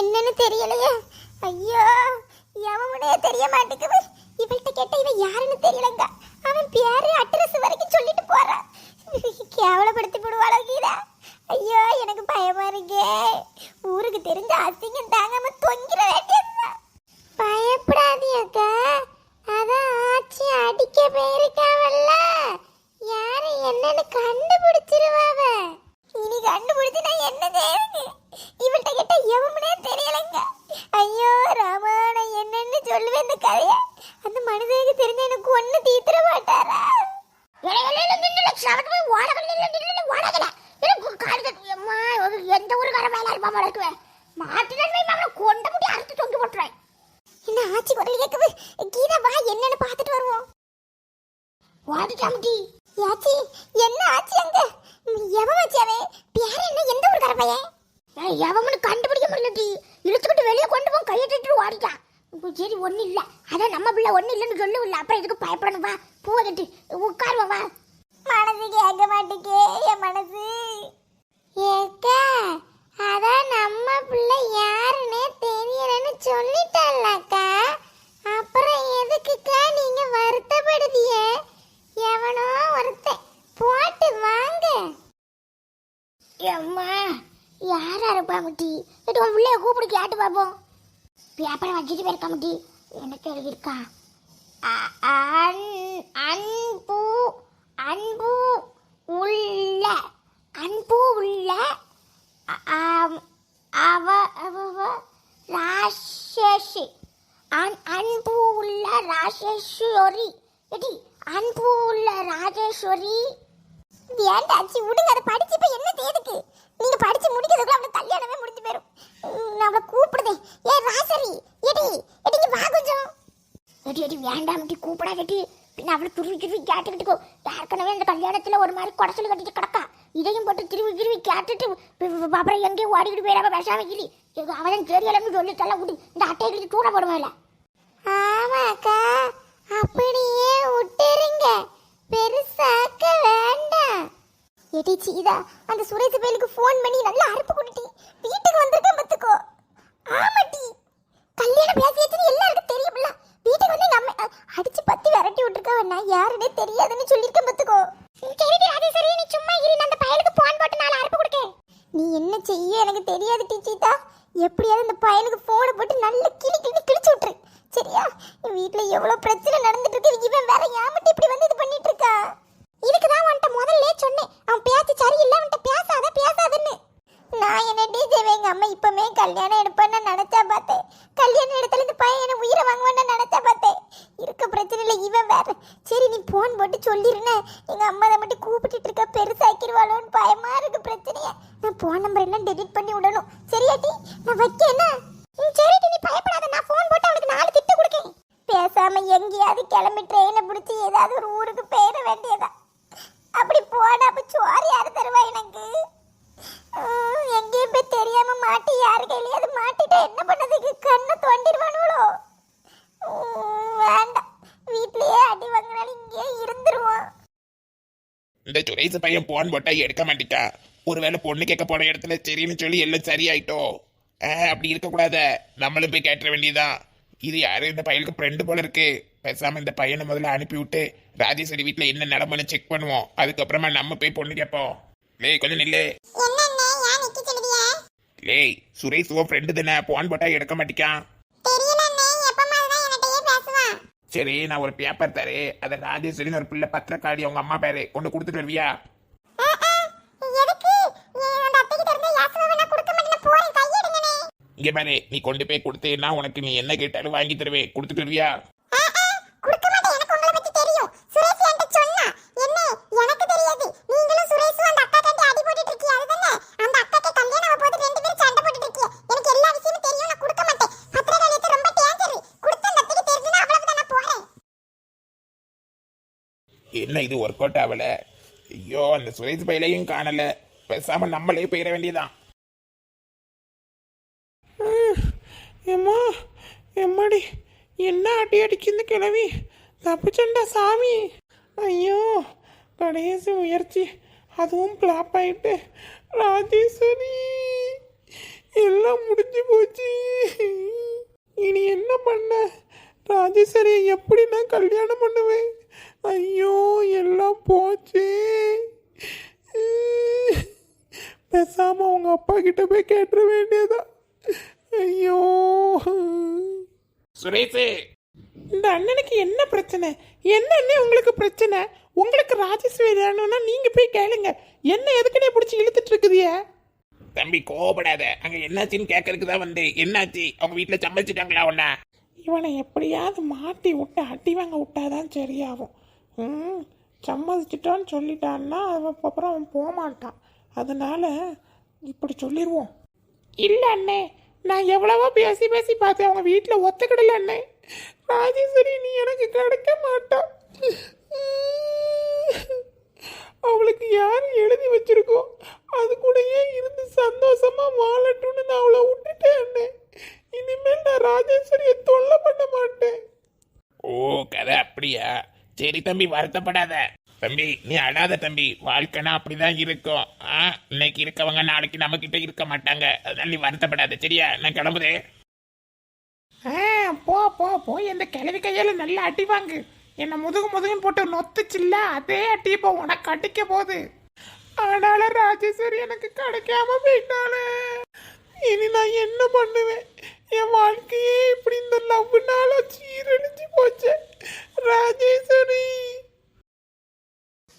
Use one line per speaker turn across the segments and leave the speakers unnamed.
என்னன்னு தெரியலையே. ஐயோ எவனே தெரிய மாட்டேங்குது. இவள்கிட்ட கேட்ட இவன் யாருன்னு தெரியலங்க. அவன் பேரு அட்ரஸ் வரைக்கும் சொல்லிட்டு போறான் கேவலப்படுத்தி போடுவாளோ கீதா? ஐயோ எனக்கு பயமா இருக்கே. ஊருக்கு தெரிஞ்ச அசிங்கம் தாங்காம தொங்கிட வேண்டியதுதான் பயப்படாதீங்க அதான் ஆச்சி அடிக்க போயிருக்காவல்ல யாரு என்னன்னு கண்டுபிடிச்சிருவாவ இனி கண்டுபிடிச்சு நான் என்ன செய்யுங்க இவள்கிட்ட கிட்ட எவனே தெரியலைங்க ஐயோ ராமா நான் என்னன்னு சொல்லுவேன் இந்த கதைய? அந்த மனுஷனுக்கு தெரிஞ்ச எனக்கு ஒண்ணு தீத்துற மாட்டாரா?
எந்த ஒரு கடமையில இருப்பா வளர்க்குவேன் மாட்டினன்மை மாமனை கொண்ட முடி அறுத்து தொங்கி போட்டுறேன்
என்ன ஆச்சி குரல் கேட்குது? கீதா வா என்னன்னு பார்த்துட்டு வருவோம்.
வாடிட்டாமட்டி
யாச்சி என்ன ஆச்சி அங்க? எவன் வச்சு அவன் பேர் என்ன எந்த ஒரு கரப்பையன்
எவனு கண்டுபிடிக்க முடியலடி இழுத்துக்கிட்டு வெளியே கொண்டு போய் கையிட்டு ஓடிட்டான் இப்போ சரி ஒன்றும் இல்லை. அதான் நம்ம பிள்ளை ஒன்றும் இல்லைன்னு சொல்லவும் அப்புறம் எதுக்கு பயப்படணும்? வா பூவை கட்டி உட்காருவா வா
மனசு கேட்க மாட்டேக்கே என் மனசு. ஏக்கா அதான் நம்ம பிள்ளை யாருன்னே தெரியலன்னு சொல்லிட்டல்லக்கா அப்புறம் எதுக்குக்கா நீங்க வருத்தப்படுதிய? எவனோ ஒருத்தன். போட்டு வாங்க.
அம்மா யாரா இருப்பா முட்டி உன் பிள்ளைய கூப்பிடு கேட்டு பார்ப்போம். வியாபாரம் வச்சுட்டு போயிருக்கா முட்டி எனக்கு எழுதியிருக்கா. அன்- அன்பு அன்பு உள்ள அன்பு உள்ள அ- அவ அவ அன்- அன்பு உள்ள ராஜேஸ்வரி எடி அன்பு உள்ள ராஜேஸ்வரி.
ஏன்டாச்சு விடுங்க அதை படிச்சு இப்போ என்ன தேதுக்கு நீங்க படிச்சு முடிக்கிறதுக்குள்ள அவளை கல்யாணமே முடிஞ்சு போயிரும். உம், நான் அவளை கூப்பிடுதேன். ஏ ராசரி எடி எடிங்க வா கொஞ்சம்.
எடி எடி வேண்டாம் எடி கூப்பிடா பின்ன அவளை துருவி துருவி கேட்டுக்கிட்டு ஏற்கனவே அந்த கல்யாணத்துல ஒரு மாதிரி குடசல் கட்டிட்டு கிடக்கா. இதையும் போட்டு திருவி திருவி கேட்டுட்டு அப்புறம் எங்கேயும் ஓடிக்கிட்டு போயிடாம பேசாம கிளி. அவன் தெரியலன்னு சொல்லிட்டால விடு இந்த அட்டையை கிட்ட தூர போடுவாள்
ஆமாக்கா அப்படியே விட்டுருங்க. பெருசாக்க வேண்டாம். எடி சீதா அந்த சுரேஷ் பயலுக்கு ஃபோன் பண்ணி நல்லா அறுப்பு கொடுத்தி வீட்டுக்கு வந்திருக்கேன் பத்துக்கோ ஆமாட்டி கல்யாணம் பேசியாச்சு எல்லாருக்கும் தெரியும்ல. வீட்டுக்கு வந்து எங்க அம்மா அடிச்சு பத்தி விரட்டி விட்டுருக்கா நான் யாருன்னே தெரியாதுன்னு சொல்லியிருக்கேன் பத்துக்கோ சரி நீ சும்மா இரு. நான் அந்த பயலுக்கு ஃபோன் போட்டு நான் அறுப்பு கொடுக்கேன். நீ என்ன செய்ய? எனக்கு தெரியாது டீச்சீதா எப்படியாவது இந்த பையனுக்கு ஃபோனை போட்டு நல்ல கிளி கிளி கிழிச்சு விட்டுரு. சரியா? என் வீட்ல எவ்வளவு பிரச்சனை நடந்துட்டு இருக்கு. இவன் வேற ஏமாட்டி இப்படி வந்து இது பண்ணிட்டு இருக்கா இதுக்கு தான் உன்கிட்ட முதல்ல சொன்னேன் அவன் பேச்சு சரியில்லை அவன்கிட்ட பேசாத பேசாதன்னு. நான் என்ன டிஜேவே எங்க அம்மா இப்பவுமே கல்யாணம் எடுப்பேன்னு நினைச்சா பார்த்தேன் கல்யாணம் இடத்துல இந்த பையன் என்ன உயிரை வாங்குவேன்னு நினைச்சா பார்த்தேன் இருக்க பிரச்சனை இல்லை இவன் வேற. சரி நீ போன் போட்டு சொல்லிருந்தேன் எங்க அம்மா அதை மட்டும் கூப்பிட்டுட்டு இருக்க பெருசாக்கிடுவாளோன்னு பயமா இருக்கு பிரச்சனைய. நான் போன் நம்பர் எல்லாம் டெலிட் பண்ணி விடணும். சரியாட்டி நான் வைக்க என்ன? ம், சரிடி நீ பயப்படாத. நான் ஃபோன் போட்டு அவனுக்கு நாலு திட்டு கொடுக்கேன். பேசாம எங்கேயாவது கிளம்பி ட்ரெயினை பிடிச்சி ஏதாவது ஒரு ஊருக்கு போயிட வேண்டியதா அப்படி போனா அப்ப சோறு யாரு தருவா எனக்கு? எங்கேயும் போய் தெரியாம மாட்டி யாரு கையிலயாவது மாட்டிட்டா என்ன பண்ணதுக்கு? கண்ணை தோண்டிடுவானுவளோ. வேண்டாம். வீட்லயே அடி வாங்கினாலும் இங்கேயே இருந்துருவான்.
இந்த சுரேஷ் பையன் போன் போட்டா எடுக்க மாட்டேக்கா ஒருவேளை பொண்ணு கேட்க போன இடத்துல சரின்னு சொல்லி எல்லாம் சரியாயிட்டோம் அப்படி இருக்கக்கூடாத. நம்மளும் போய் கேட்டுற வேண்டியதான் இது யாரு? இந்த பையனுக்கு ஃப்ரெண்டு போல இருக்கு. பேசாம இந்த பையனை முதல்ல அனுப்பி விட்டு ராஜேஸ்வரி வீட்டுல என்ன நிலமனு செக் பண்ணுவோம். அதுக்கப்புறமா நம்ம போய் பொண்ணு கேட்போம். லேய் கொஞ்சம் நில்லு. லேய் சுரேஷ் உன் ஃப்ரெண்டு தானே. போன் போட்டா எடுக்க மாட்டேக்கான். சரி நான் ஒரு பேப்பர் தரேன். அதை ராஜேஸ்வரின்னு ஒரு பிள்ளை பத்திரக்காளி அவங்க அம்மா பேரு. கொண்டு கொடுத்துட்டு வருவியா? இங்க பாரு நீ கொண்டு போய் கொடுத்தேன்னா உனக்கு நீ என்ன கேட்டாலும் வாங்கி தருவேன். கொடுத்துட்டு வருவியா?
என்ன
இது ஒர்க் அவுட் ஆகல? ஐயோ அந்த சுரேஷ் பையிலையும் காணல. பேசாம நம்மளே போயிட வேண்டியதான்
எம்மா எம்மாடி என்ன அடி அடிக்குது கிளவி தப்பிச்சண்டா சாமி. ஐயோ கடைசி முயற்சி. அதுவும் பிளாப் ஆயிட்டு. ராஜேஸ்வரி எல்லாம் முடிஞ்சு போச்சு. இனி என்ன பண்ண? ராஜேஸ்வரியை எப்படி நான் கல்யாணம் பண்ணுவேன்? ஐயோ எல்லாம் போச்சு. பேசாம அவங்க அப்பா கிட்ட போய் கேட்டுற வேண்டியதா ஐயோ.
சுரேஷ்.
இந்த அண்ணனுக்கு என்ன பிரச்சனை? என்ன அண்ணே உங்களுக்கு பிரச்சனை? உங்களுக்கு ராஜேஸ்வரி வேணும்னா நீங்க போய் கேளுங்க. என்ன எதுக்குன்னே பிடிச்சி இழுத்துட்டு இருக்குதியே?
தம்பி கோவப்படாத. அங்க என்னாச்சுன்னு கேட்கறதுக்கு தான் வந்து என்னாச்சு? அவங்க வீட்டுல சமைச்சிட்டாங்களா உன்ன?
இவனை எப்படியாவது மாட்டி விட்டு அடி வாங்க விட்டாதான் சரியாகும். ம் சம்மதிச்சிட்டான்னு சொல்லிட்டான்னா அதுக்கப்புறம் அவன் போக மாட்டான் அதனால இப்படி சொல்லிடுவோம் இல்லை அண்ணே நான் எவ்வளவோ பேசி பேசி பார்த்தேன் அவங்க வீட்டில் ஒத்துக்கிடல அண்ணே. ராஜேஸ்வரி நீ எனக்கு கிடைக்க மாட்டா. அவளுக்கு யார் எழுதி வச்சிருக்கோ அது கூடயே இருந்து சந்தோஷமா வாழட்டும்னு நான் அவளை விட்டுட்டேன் அண்ணே. இனிமேல் நான் ராஜேஸ்வரியை தொல்லை பண்ண மாட்டேன்.
ஓ கதை அப்படியா? சரி தம்பி வருத்தப்படாத. தம்பி நீ அழாத தம்பி. வாழ்க்கைனா அப்படிதான் இருக்கும். ஆ இன்னைக்கு இருக்கவங்க நாளைக்கு நம்ம கிட்ட இருக்க மாட்டாங்க. அதனால நீ வருத்தப்படாத சரியா? நான் கிளம்புதே
ஆ போ போ போய் அந்த கிழவி கையால நல்லா அடி வாங்கு. என்ன முதுகு முதுகும் போட்டு நொத்துச்சுல்ல அதே அடி இப்போ உனக்கு அடிக்க போகுது. ஆனால ராஜேஸ்வரி எனக்கு கிடைக்காம போயிட்டாளே. இனி நான் என்ன பண்ணுவேன்? என் வாழ்க்கையே இப்படி இந்த லவ்னால சீரழிஞ்சு போச்சு. ராஜேஸ்வரி!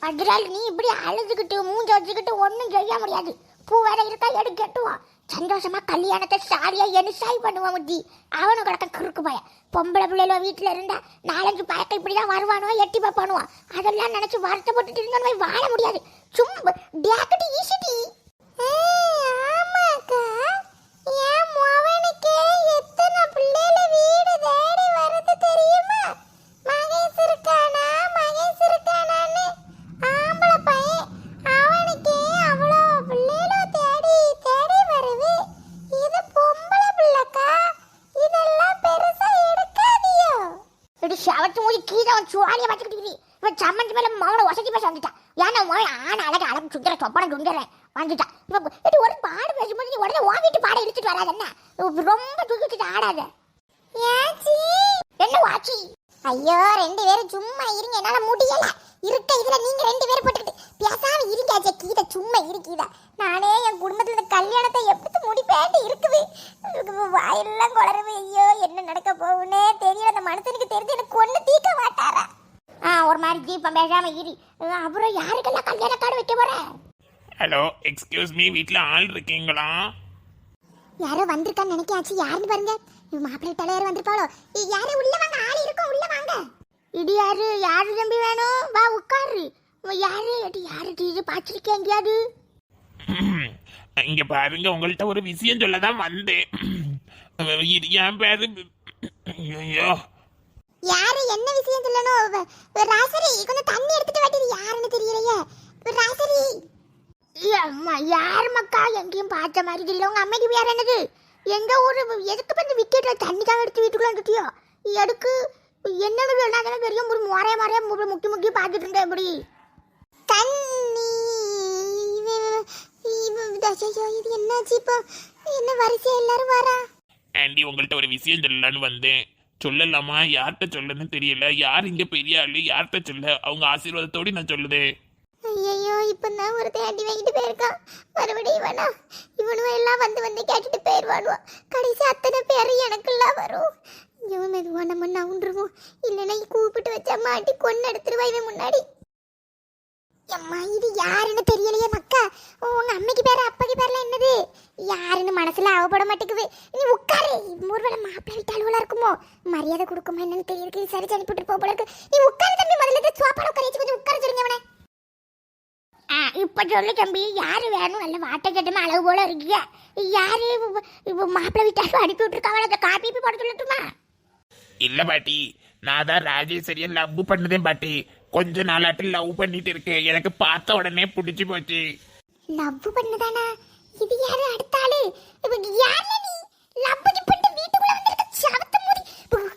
அதனால் நீ இப்படி அழுதுகிட்டு மூஞ்சி வச்சுக்கிட்டு ஒன்றும் செய்ய முடியாது. பூ வேற இருக்கா? எடு கெட்டுவான் சந்தோஷமா கல்யாணத்தை சாரியா எனிசாய் பண்ணுவான் முத்தி. அவனு கிடக்க குறுக்கு பய. பொம்பளை பிள்ளைல வீட்டில் இருந்தா நாலஞ்சு பழக்கம் இப்படிதான் வருவானோ எட்டி பார்ப்பானுவோ. அதெல்லாம் நினைச்சு வருத்தப்பட்டுட்டு இருந்தோம் வாழ முடியாது. சும்மா டேக்கட்டி ஈசிட்டி. இப்படி சவத்து மூடி கீழே அவன் சுவாரியை பார்த்துக்கிட்டு இவன் சம்மந்தி மேல மௌன வசதி பேச வந்துட்டான் ஏன்னா மோய் ஆன அழகு அழகு சுந்தர சொப்பனை சுந்தரன் வந்துட்டான் இவன் இது ஒரு பாடு பேசும்போது நீ உடனே ஓவிட்டு வீட்டு இழுத்துட்டு வராது என்ன? ரொம்ப தூக்கிட்டு ஆடாத. என்ன வாச்சி?
ஐயோ ரெண்டு பேரும் சும்மா இருங்க. என்னால முடியல இருக்க இதுல நீங்க ரெண்டு பேரும் போட்டுக்கிட்டு பேசாம இருக்காச்சே கீத சும்மா இருக்கீதா நானே என் குடும்பத்துல இந்த கல்யாணத்தை எப்படி முடிப்பேன்ட்டு இருக்குது எனக்கு வாயெல்லாம் குளருது ஐயோ என்ன நடக்க போகுன்னே தெரியல அந்த மனுஷனுக்கு தெரிஞ்சு எனக்கு ஒண்ணு தீக்க மாட்டாரா
ஆ ஒரு மாதிரி ஜீப்பம் பேசாம இரு. அப்புறம் யாருக்கெல்லாம் கல்யாண கார்டு வைக்க போற?
ஹலோ எக்ஸ்கியூஸ் மீ வீட்டில் ஆள் இருக்கீங்களா?
யாரோ வந்திருக்கான்னு நினைக்காச்சு யாருன்னு பாருங்க. மாப்பிள்ளை தலையார் வந்திருப்பாளோ. யாரோ உள்ள வாங்க ஆள் இருக்கும் உள்ள வாங்க.
இது யாரு யாரு தம்பி வேணும்? வா உட்காரு. யாரு? இது யாரு இது பாச்சிருக்கேன் எங்கேயாவது?
இங்க பாருங்க உங்கள்கிட்ட ஒரு விஷயம் சொல்ல தான் வந்தேன் என் பேரு ஐயோ.
யாரு என்ன விஷயம் சொல்லணும்? ராசரி கொஞ்சம் தண்ணி எடுத்துட்டு வாட்டி யாருன்னு தெரியலையே. ராசரி.
அம்மா யார் மக்கா? எங்கேயும் பார்த்த மாதிரி தெரியல. உங்க அம்மைக்கு வேற என்னது? எங்க ஊரு எதுக்கு வந்து விக்கெட்ல தண்ணி தான் எடுத்து வீட்டுக்குள்ள வந்துட்டியோ? எடுக்கு என்னன்னு சொன்னாதானே பெரிய ஒரு மொறைய மொறைய முக்கி முக்கி பார்த்துட்டு இருந்தேன் எப்படி
தண்ணி. இது என்னாச்சு இப்போ? என்ன வரிசையா எல்லாரும் வரா?
ஆண்டி உங்கள்கிட்ட ஒரு விஷயம் சொல்லலான்னு வந்தேன். சொல்லலாமா? யார்கிட்ட சொல்லணும்னு தெரியல. யார் இங்க பெரிய ஆளு? யார்கிட்ட சொல்ல? அவங்க ஆசீர்வாதத்தோடு நான் சொல்லுது.
ஐயோ இப்போ தான் ஒரு தேடி வாங்கிட்டு போயிருக்கான். மறுபடியும் இவனா? இவனும் எல்லாம் வந்து வந்து கேட்டுட்டு போயிடுவானுவோ கடைசி அத்தனை பேர் எனக்குலாம் வரும். ஐயோ மெதுவா நம்ம நவுண்டுருவோம் இல்லைன்னா கூப்பிட்டு வச்சா மாட்டி கொண்டு எடுத்துருவா இவன் முன்னாடி. அம்மா இது யாருன்னு தெரியலையே மக்கா. உங்க அம்மைக்கு பேரு அப்பாக்கு பேர்ல என்னது யாருன்னு மனசுல அவப்பட மாட்டேங்குது நீ உட்காரு ஒருவேளை மாப்பிள்ளை வீட்டு அலுவலா இருக்குமோ மரியாதை கொடுக்குமா என்னன்னு தெரியுது சரி அனுப்பிட்டு போக போல இருக்கு நீ உட்காரு தம்பி முதல்ல சோப்பாட உட்கார வச்சு கொஞ்சம் உட்கார சொல்லுங்க அவனை
ஆ இப்ப சொல்லு தம்பி யாரு வேணும்? நல்ல வாட்டை கட்டமா அளவு போல இருக்கீங்க. யாரு மாப்பிள்ளை வீட்டாருக்கு அனுப்பி விட்டுருக்காங்க அந்த காப்பி போய் போட சொல்லட்டுமா?
இல்ல பாட்டி நான் தான் ராஜேஸ்வரியை லவ் பண்ணதேன் பாட்டி. கொஞ்ச நாளாட்டு லவ் பண்ணிட்டு இருக்கேன் எனக்கு பார்த்த உடனே பிடிச்சி போச்சு.
லவ் பண்ணதானா? இது யாரு அடுத்த ஆளு? இப்ப யாருல நீ? லவ் பண்ணி பண்ணிட்டு வீட்டுக்குள்ள வந்திருக்க சவத்த மூடி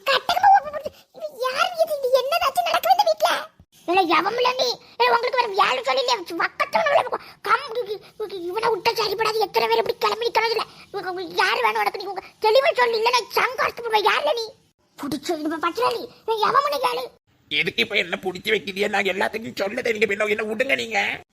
கட்டகமா இது யாரு? இது என்னதாச்சும் நடக்குது இந்த வீட்ல?
இல்ல நீ? ஏய், உங்களுக்கு வேற வேலை சொல்லல வக்கத்தோட கம் இவனை விட்ட சரிப்படாது எத்தனை பேர் இப்படி கிளம்பி நிக்கிறதுல
யார் வேணும் உனக்கு நீ உங்க தெளிவா சொல்லு இல்ல சங்காரத்து நீ? புடிச்சு பச்சராளி எவன் கேளு?
எதுக்கு இப்ப என்ன புடிச்சு வைக்கிறியா நான் எல்லாத்துக்கும் சொல்ல நீங்க பின்ன என்ன விடுங்க நீங்க.